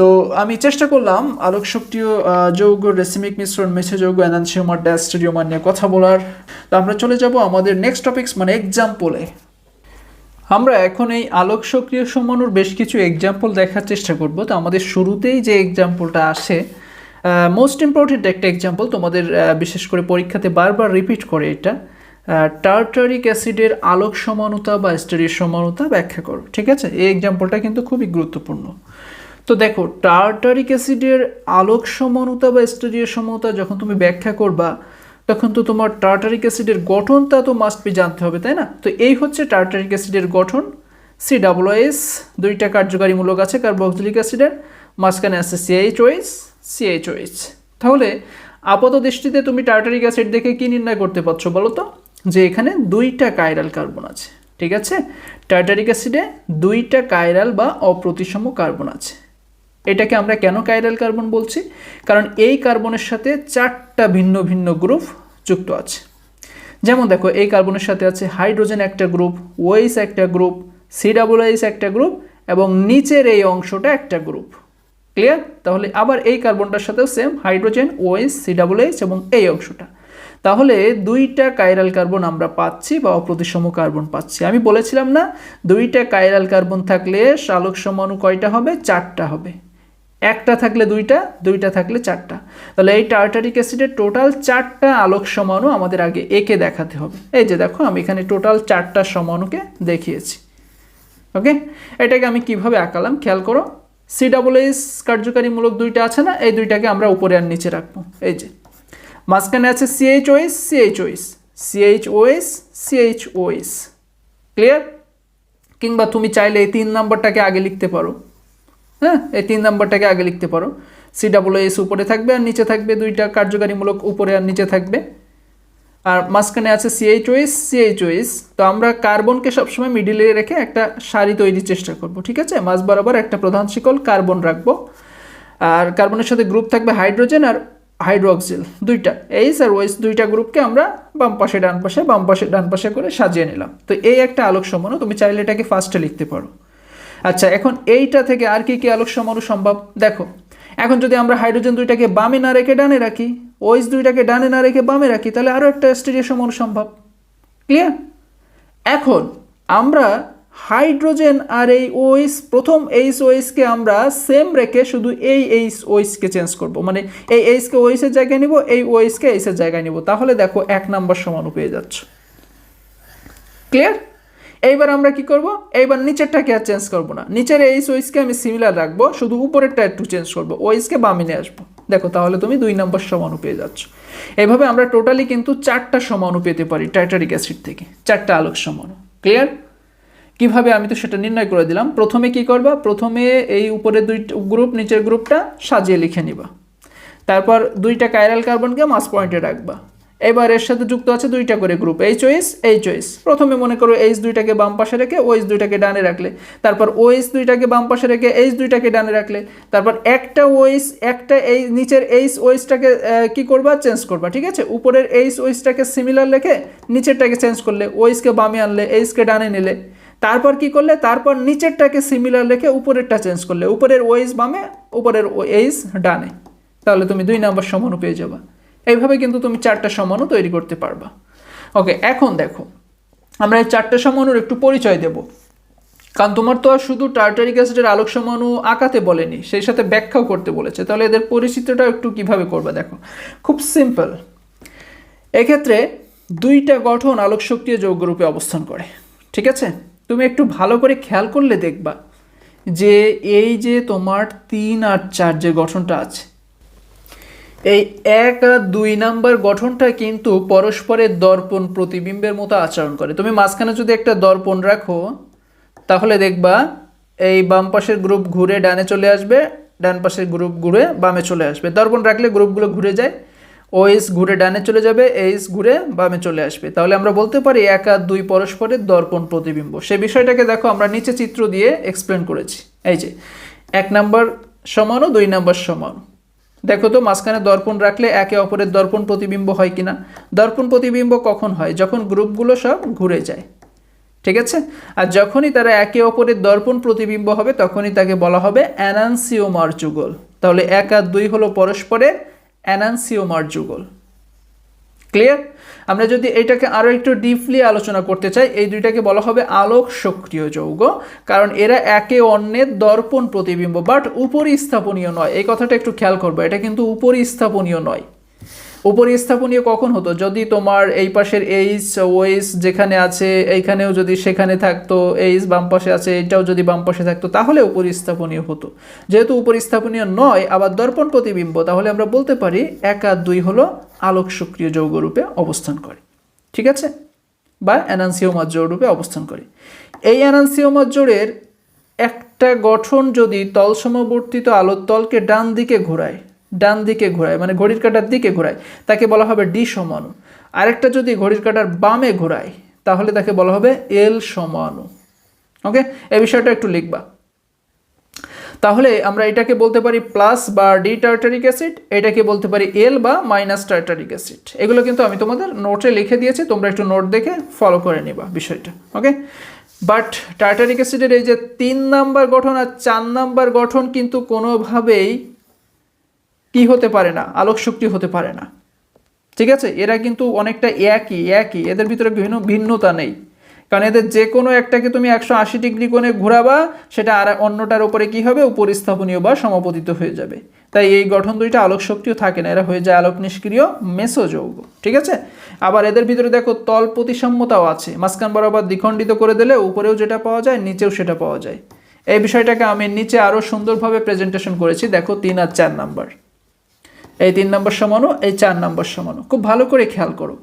তো আমি চেষ্টা করলাম আলোক শক্তিও যৌগ রেসিমিক মিশ্রণ মেসে যৌগ অ্যানানসিওমার ড্যাস্টেরিওমার নিয়ে কথা বলার। তো আমরা চলে যাব আমাদের নেক্সট টপিক্স মানে এক্সাম্পলে আমরা এখন এই আলোক সক্রিয় সমানুর বেশ কিছু এক্সাম্পল দেখার চেষ্টা করব। তো আমাদের শুরুতেই যে এক্সাম্পলটা আসে মোস্ট ইম্পর্টেন্ট একটা এক্সাম্পল তোমাদের বিশেষ করে পরীক্ষাতে বারবার রিপিট করে এটা টার্টারিক অ্যাসিডের আলোক সমানতা বা স্টেরির সমানতা ব্যাখ্যা করো, ঠিক আছে? এই এক্সাম্পলটা কিন্তু খুবই গুরুত্বপূর্ণ। তো দেখো টার্টারিক অ্যাসিডের আলোক সমানতা বা স্টেরিয় সমানতা যখন তুমি ব্যাখ্যা করবা, তখন তো তোমার টার্টারিক অ্যাসিডের গঠনটা তো মাস্ট বি জানতে হবে, তাই না? তো এই হচ্ছে টার্টারিক অ্যাসিডের গঠন। সি ডাবল এস দুইটা কার্যকারীমূলক আছে কার্বক্সিলিক অ্যাসিডের মাঝখানে আছে সিএইচ ওএস তাহলে আপাত দৃষ্টিতে তুমি টার্টারিক অ্যাসিড দেখে কি নির্ণয় করতে পারছ বলো তো? যে এখানে দুইটা কাইরাল কার্বন আছে, ঠিক আছে? টার্টারিক অ্যাসিডে দুইটা কাইরাল বা অপ্রতিসম কার্বন আছে। এটাকে আমরা কেন কাইরাল কার্বন বলছি? কারণ এই কার্বনের সাথে চারটা ভিন্ন ভিন্ন গ্রুপ যুক্ত আছে। যেমন দেখো, এই কার্বনের সাথে আছে হাইড্রোজেন একটা গ্রুপ ওয়েস একটা গ্রুপ সি ডাবল এইস একটা গ্রুপ এবং নিচের এই অংশটা একটা গ্রুপ ক্লিয়ার তাহলে আবার এই কার্বনটার সাথেও same hydrogen OH C double H এবং এই অংশটা। তাহলে দুইটা কাইরাল কার্বন আমরা পাচ্ছি বা অপ্রতিসম কার্বন পাচ্ছি। আমি বলেছিলাম না, দুইটা কাইরাল কার্বন থাকলে সালোক সমাণু কয়টা হবে? চারটা হবে। একটা থাকলে দুইটা দুইটা থাকলে চারটা। তাহলে এই টার্টারিক অ্যাসিডের টোটাল চারটা আলোক সমাণু আমাদের আগে একে দেখাতে হবে। এই যে দেখো, আমি এখানে টোটাল চারটা সমাণুকে দেখিয়েছি। ওকে? এটাকে আমি কীভাবে আঁকালাম? খেয়াল করো সি ডাবল কার্যকারীমূলক দুইটা আছে না? এই দুইটাকে আমরা উপরে আর নিচে রাখব। এই যে, মাঝখানে আছে CH OH CH OH CH OH CH OH clear কিংবা তুমি চাইলে এই তিন নম্বরটাকে আগে লিখতে পারো। হ্যাঁ এই তিন নাম্বারটাকে আগে লিখতে পারো। সি ডাবল এস উপরে থাকবে আর নিচে থাকবে দুইটা কার্যকারীমূলক উপরে আর নিচে থাকবে। আর মাঝখানে আছে সিএইচ ওএস সিএইচ ওএস তো আমরা কার্বনকে সবসময় মিডিলে রেখে একটা সারি তৈরির চেষ্টা করব, ঠিক আছে? মাঝ বরাবর একটা প্রধান শিকল কার্বন রাখব। আর কার্বনের সাথে গ্রুপ থাকবে হাইড্রোজেন আর হাইড্রোক্সিল দুইটা। এইস আর ওয়েস দুইটা গ্রুপকে আমরা বাম পাশে, ডান পাশে, বাম পাশে, ডান পাশে করে সাজিয়ে নিলাম। তো এই একটা আলোক সমাণু তুমি চাইলে এটাকে ফার্স্টে লিখতে পারো। আচ্ছা এখন এইটা থেকে আর কি কি আলোক সমাণু সম্ভব? দেখো, এখন যদি আমরা হাইড্রোজেন দুইটাকে বামে না রেখে ডানে রাখি ওইস দুইটাকে ডানে না রেখে বামে রাখি, তাহলে আরও একটা স্টেরিও সমাণু সম্ভব। ক্লিয়ার এখন আমরা হাইড্রোজেন আর এই ওইস প্রথম এইস ওইসকে আমরা সেম রেখে শুধু এই এইস ওইসকে চেঞ্জ করব। মানে এই এইসকে ওইসের জায়গায় নিব, এই ওইসকে এইসের জায়গায় নিব। তাহলে দেখো এক নাম্বার সমাণু পেয়ে যাচ্ছ। ক্লিয়ার এইবার আমরা কি করব? এইবার নিচেরটাকে আর চেঞ্জ করব না। নিচের এই ওইসকে আমি সিমিলার রাখব, শুধু উপরেরটা একটু চেঞ্জ করব। ওইসকে বামে নিয়ে আসব। দেখো, তাহলে তুমি দুই নম্বর সমাণু পেয়ে যাচ্ছ। এইভাবে আমরা টোটালি কিন্তু চারটা সমাণু পেতে পারি টাইটারিক অ্যাসিড থেকে। চারটা আলোক সমাণু ক্লিয়ার কীভাবে আমি তো সেটা নির্ণয় করে দিলাম। প্রথমে কি করবা? প্রথমে এই উপরের দুই গ্রুপ নিচের গ্রুপটা সাজিয়ে লিখে নিবা। তারপর দুইটা কাইরাল কার্বনকে মাস পয়েন্টে রাখবা। এবার এর সাথে যুক্ত আছে দুইটা করে group H OH H OH প্রথমে মনে করো এইচ দুইটাকে বাম পাশে রেখে ওএস দুইটাকে ডানে রাখলে। তারপর ওএস দুইটাকে বাম পাশে রেখে এইচ দুইটাকে ডানে রাখলে। তারপর একটা ওএস একটা এই নিচের এইচ ওএসটাকে কি করবা? চেঞ্জ করবা, ঠিক আছে? উপরের এইচ ওএসটাকে সিমিলার রেখে নিচেরটাকে চেঞ্জ করলে ওএসকে বামে আনলে এইচকে ডানে নিলে। তারপর কি করলে? তারপর নিচেরটাকে সিমিলার রেখে উপরেরটা চেঞ্জ করলে। উপরের ওয়েস বামে, উপরের এইস ডানে। তাহলে তুমি দুই নাম্বার সমানু পেয়ে যাবা। এইভাবে কিন্তু তুমি চারটা সমানও তৈরি করতে পারবা। ওকে এখন দেখো, আমরা এই চারটা সমানুর একটু পরিচয় দেব। কারণ তোমার তো আর শুধু টার্টারিক অ্যাসিডের আলোক সমানু আঁকাতে বলেনি, সেই সাথে ব্যাখ্যাও করতে বলেছে। তাহলে এদের পরিচিতিটা একটু কীভাবে করবে দেখো। খুব সিম্পল এক্ষেত্রে দুইটা গঠন আলোক শক্তি যৌগরূপে অবস্থান করে, ঠিক আছে? তুমি একটু ভালো করে খেয়াল করলে দেখবা যে এই যে তোমার তিন আর চার যে গঠনটা আছে এই এক আর দুই নাম্বার গঠনটা কিন্তু পরস্পরের দর্পণ প্রতিবিম্বের মতো আচরণ করে। তুমি মাঝখানে যদি একটা দর্পণ রাখো, তাহলে দেখবা এই বাম পাশের গ্রুপ ঘুরে ডানে চলে আসবে, ডান পাশের গ্রুপ ঘুরে বামে চলে আসবে। দর্পণ রাখলে গ্রুপগুলো ঘুরে যায় ওএস ঘুরে ডানে চলে যাবে এইস ঘুরে বামে চলে আসবে। তাহলে আমরা বলতে পারি এক আর দুই পরস্পরের দর্পণ প্রতিবিম্ব। সে বিষয়টাকে দেখো, আমরা নিচে চিত্র দিয়ে এক্সপ্লেন করেছি। এই যে, এক নাম্বার সমান ও দুই নাম্বার সমান। দেখো তো, মাঝখানে দর্পণ রাখলে একে অপরের দর্পণ প্রতিবিম্ব হয় কিনা? দর্পণ প্রতিবিম্ব কখন হয়? যখন গ্রুপগুলো সব ঘুরে যায়। ঠিক আছে? আর যখনই তারা একে অপরের দর্পণ প্রতিবিম্ব হবে, তখনই তাকে বলা হবে অ্যানান্সিওমার যুগল। তাহলে এক আর দুই হলো পরস্পরের অ্যানান্সিওমার যুগল। ক্লিয়ার আমরা যদি এটাকে আরও একটু ডিপলি আলোচনা করতে চাই, এই দুইটাকে বলা হবে আলোক সক্রিয় যৌগ। কারণ এরা একে অন্যের দর্পণ প্রতিবিম্ব বাট উপরিস্থাপনীয় নয়। এই কথাটা একটু খেয়াল করব, এটা কিন্তু উপরিস্থাপনীয় নয়। উপরিস্থাপনীয় কখন হতো? যদি তোমার এই পাশের এইচ ওয়েস যেখানে আছে, এইখানেও যদি সেখানে থাকতো এইচ বাম পাশে আছে এটাও যদি বাম পাশে থাকতো, তাহলে উপরিস্থাপনীয় হতো। যেহেতু উপরিস্থাপনীয় নয়, আবার দর্পণ প্রতিবিম্ব, তাহলে আমরা বলতে পারি এক আর দুই হলো আলোক সক্রিয় যৌগরূপে অবস্থান করে। ঠিক আছে? বা অ্যানান্সিওমার জোড় রূপে অবস্থান করে। এই অ্যানান্সিওমার জোড়ের একটা গঠন যদি তল সমবর্তিত আলোর তলকে ডান দিকে ঘোরায় ডান দিকে ঘোরায় মানে ঘড়ির কাটার দিকে ঘোরায়, তাকে বলা হবে ডি সমানু। আরেকটা যদি ঘড়ির কাটার বামে ঘোরায়, তাহলে তাকে বলা হবে এল সমানু। ওকে এ বিষয়টা একটু লিখবা। তাহলে আমরা এটাকে বলতে পারি প্লাস বা ডি টার্টারিক অ্যাসিড, এটাকে বলতে পারি এল বা মাইনাস টার্টারিক অ্যাসিড। এগুলো কিন্তু আমি তোমাদের নোটে লিখে দিয়েছি, তোমরা একটু নোট দেখে ফলো করে নিবা বিষয়টা। ওকে বাট টার্টারিক অ্যাসিডের এই যে তিন নাম্বার গঠন আর চার নাম্বার গঠন কিন্তু কোনোভাবেই কি হতে পারে না, আলোক শক্তি হতে পারে না। ঠিক আছে? এরা কিন্তু অনেকটা একই একই। এদের ভিতরে ভিন্ন, ভিন্নতা নেই। কারণ এদের যে কোনো একটাকে তুমি একশো আশি ডিগ্রি কোণে ঘোরাবা, সেটা আর অন্যটার উপরে কি হবে? উপরিস্থাপনীয় বা সমাপতিত হয়ে যাবে। তাই এই গঠন দুইটা আলোক শক্তিও থাকে না। এরা হয়ে যায় আলোক নিষ্ক্রিয় মেসোযৌগ। ঠিক আছে? আবার এদের ভিতরে দেখো, তল প্রতিসাম্যতাও আছে। মাঝখান বরাবর দ্বিখণ্ডিত করে দিলে উপরেও যেটা পাওয়া যায়, নিচেও সেটা পাওয়া যায়। এই বিষয়টাকে আমি নিচে আরও সুন্দরভাবে প্রেজেন্টেশন করেছি। দেখো, তিন আর চার নাম্বার। এই তিন নম্বর সমাণু এই চার নম্বর সমাণু খুব ভালো করে খেয়াল করো।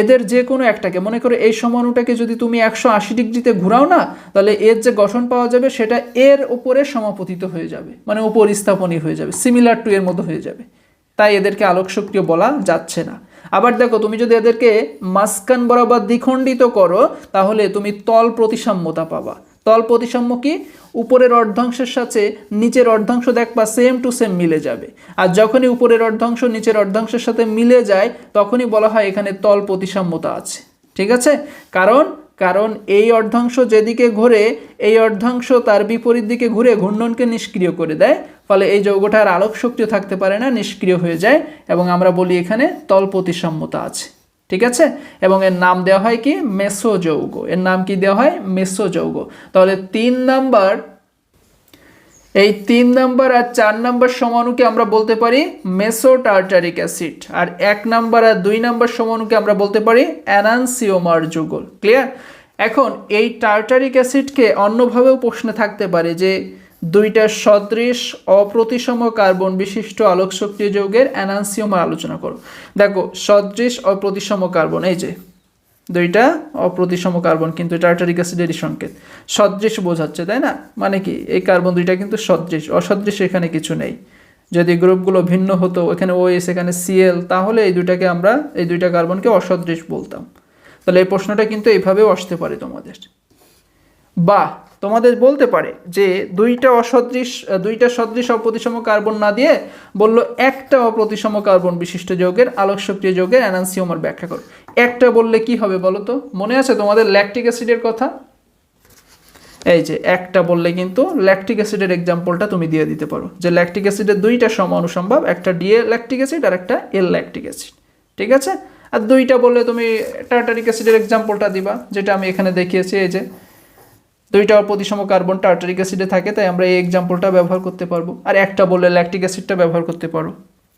এদের যে কোনো একটাকে, মনে করো এই সমাণুটাকে যদি তুমি একশো আশি ডিগ্রিতে ঘুরাও না, তাহলে এর যে গঠন পাওয়া যাবে, সেটা এর উপরে সমাপতিত হয়ে যাবে। মানে উপর স্থাপনী হয়ে যাবে সিমিলার টু এর মতো হয়ে যাবে। তাই এদেরকে আলোক সক্রিয় বলা যাচ্ছে না। আবার দেখো, তুমি যদি এদেরকে মাঝখান বরাবর দ্বিখণ্ডিত করো, তাহলে তুমি তল প্রতিসাম্যতা পাবা। তল প্রতিসাম্য কি? উপরের অর্ধাংশের সাথে নিচের অর্ধাংশ দেখবা সেম টু সেম মিলে যাবে। আর যখনই উপরের অর্ধাংশ নিচের অর্ধাংশের সাথে মিলে যায়, তখনই বলা হয় এখানে তল প্রতিসাম্যতা আছে। ঠিক আছে? কারণ কারণ এই অর্ধাংশ যেদিকে ঘুরে, এই অর্ধাংশ তার বিপরীত দিকে ঘুরে ঘূর্ণনকে নিষ্ক্রিয় করে দেয়। ফলে এই যৌগটার আলোক শক্তিও থাকতে পারে না, নিষ্ক্রিয় হয়ে যায়। এবং আমরা বলি এখানে তল প্রতিসাম্যতা আছে। ঠিক আছে? এবং এর নাম দেওয়া হয় কি? মেসোযৌগ। এর নাম কি দেওয়া হয়? মেসোযৌগ। তাহলে তিন নাম্বার, এই তিন নাম্বার আর চার নাম্বার সমাণুকে আমরা বলতে পারি মেসোটার্টারিক অ্যাসিড। আর এক নাম্বার আর দুই নাম্বার সমাণুকে আমরা বলতে পারি অ্যানানসিওমার যুগল। ক্লিয়ার? এখন এই টার্টারিক অ্যাসিডকে অন্যভাবেও প্রশ্নে থাকতে পারে যে দুইটা সদৃশ অপ্রতিসম কার্বন বিশিষ্ট আলোক শক্তি যৌগের অ্যানানসিওমার আলোচনা করো। দেখো, সদৃশ অপ্রতিসম কার্বন, এই যে, দুইটা অপ্রতিসম কার্বন কিন্তু টার্টারিক অ্যাসিডেরই সংকেত। সদৃশ বোঝাচ্ছে, তাই না? মানে কি, এই কার্বন দুইটা কিন্তু সদৃশ, অসদৃশ এখানে কিছু নেই। যদি গ্রুপগুলো ভিন্ন হতো, এখানে ওএস এখানে সিএল তাহলে এই দুইটাকে আমরা, এই দুইটা কার্বনকে অসদৃশ বলতাম। তাহলে এই প্রশ্নটা কিন্তু এইভাবেও আসতে পারে তোমাদের। বা তোমাদের বলতে পারে যে দুইটা অসদৃশ, দুইটা সদৃশ অপ্রতিসম কার্বন না দিয়ে বলল একটা অপ্রতিসম কার্বন বিশিষ্ট যৌগের আলোক শক্তি যৌগের অ্যানান্সিওমার ব্যাখ্যা করো। একটা বললে কি হবে বলো তো? মনে আছে তোমাদের ল্যাকটিক অ্যাসিডের কথা? এই যে একটা বললে কিন্তু ল্যাকটিক অ্যাসিডের এক্সাম্পলটা তুমি দিয়ে দিতে পারো। যে ল্যাকটিক অ্যাসিডের দুইটা সমানুসম্ভব একটা ডিএ ল্যাকটিক অ্যাসিড আর একটা এল ল্যাকটিক অ্যাসিড ঠিক আছে? আর দুইটা বললে তুমি টার্টারিক অ্যাসিডের এক্সাম্পলটা দিবা, যেটা আমি এখানে দেখিয়েছি, এই যে দুইটা প্রতিসম কার্বন টার্টারিক অ্যাসিডে থাকে, তাই আমরা এই এক্সাম্পলটা ব্যবহার করতে পারব। আর একটা বললে ল্যাকটিক অ্যাসিডটা ব্যবহার করতে পারো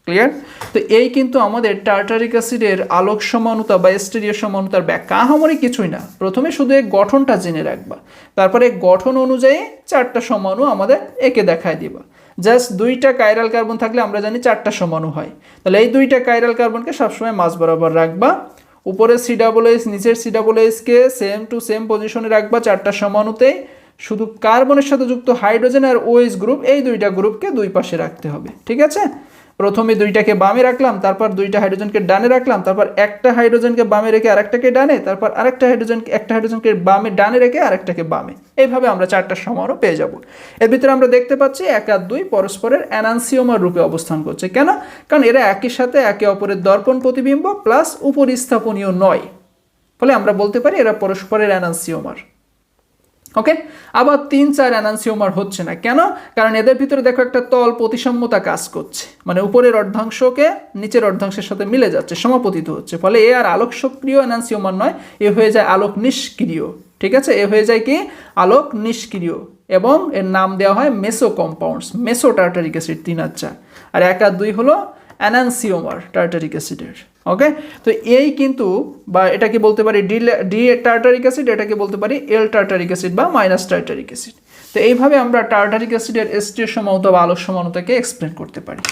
ক্লিয়ার তো এই কিন্তু আমাদের টার্টারিক অ্যাসিডের আলোক সমানুতা বা স্টেরিয় সমানুতার ব্যাখ্যা। আহামরি কিছুই না। প্রথমে শুধু এই গঠনটা জেনে রাখবা। তারপরে গঠন অনুযায়ী চারটা সমাণু আমাদের একে দেখায় দিবা। জাস্ট দুইটা কাইরাল কার্বন থাকলে আমরা জানি চারটা সমাণু হয়। তাহলে এই দুইটা কাইরাল কার্বনকে সবসময় মাঝ বরাবর রাখবা। উপরে সি ডাবল এস নিচের সি ডাবল এসকে সেম টু সেম পজিশনে রাখবা চারটা সমানুতেই। শুধু কার্বনের সাথে যুক্ত হাইড্রোজেন আর ওএস গ্রুপ এই দুইটা গ্রুপকে দুই পাশে রাখতে হবে, ঠিক আছে? প্রথমে দুইটাকে বামে রাখলাম, তারপর দুইটা হাইড্রোজেনকে ডানে রাখলাম, তারপর একটা হাইড্রোজেনকে বামে রেখে আরেকটাকে ডানে, তারপর আরেকটা হাইড্রোজেনকে, একটা হাইড্রোজেনকে বামে, ডানে রেখে আরেকটাকে বামে। এইভাবে আমরা চারটা সমারও পেয়ে যাব। এর ভিতরে আমরা দেখতে পাচ্ছি এক আর দুই পরস্পরের অ্যানান্সিওমার রূপে অবস্থান করছে। কেন? কারণ এরা একই সাথে একে অপরের দর্পণ প্রতিবিম্ব প্লাস উপরিস্থাপনীয় নয়। ফলে আমরা বলতে পারি এরা পরস্পরের অ্যানান্সিওমার। ওকে আবার তিন, চার অ্যানান্সিওমার হচ্ছে না। কেন? কারণ এদের ভিতরে দেখো একটা তল প্রতিসাম্যতা কাজ করছে। মানে উপরের অর্ধাংশকে নিচের অর্ধাংশের সাথে মিলে যাচ্ছে, সমাপতিত হচ্ছে। ফলে এ আর আলোক সক্রিয় অ্যানান্সিওমার নয়, এ হয়ে যায় আলোক নিষ্ক্রিয়। ঠিক আছে? এ হয়ে যায় কি? আলোক নিষ্ক্রিয়। এবং এর নাম দেওয়া হয় meso compounds, meso tartaric acid তিন আর চার। আর এক আর দুই হলো অ্যানান্সিওমার, টার্টারিক অ্যাসিডের। ওকে তো এই কিন্তু বা এটাকে বলতে পারি ডি ডি টার্টারিক অ্যাসিড এটাকে বলতে পারি এল টার্টারিক অ্যাসিড বা মাইনাস টার্টারিক অ্যাসিড তো এইভাবে আমরা টার্টারিক অ্যাসিডের এস্টির সমানতা বা আলোক সমানতাকে এক্সপ্লেন করতে পারি।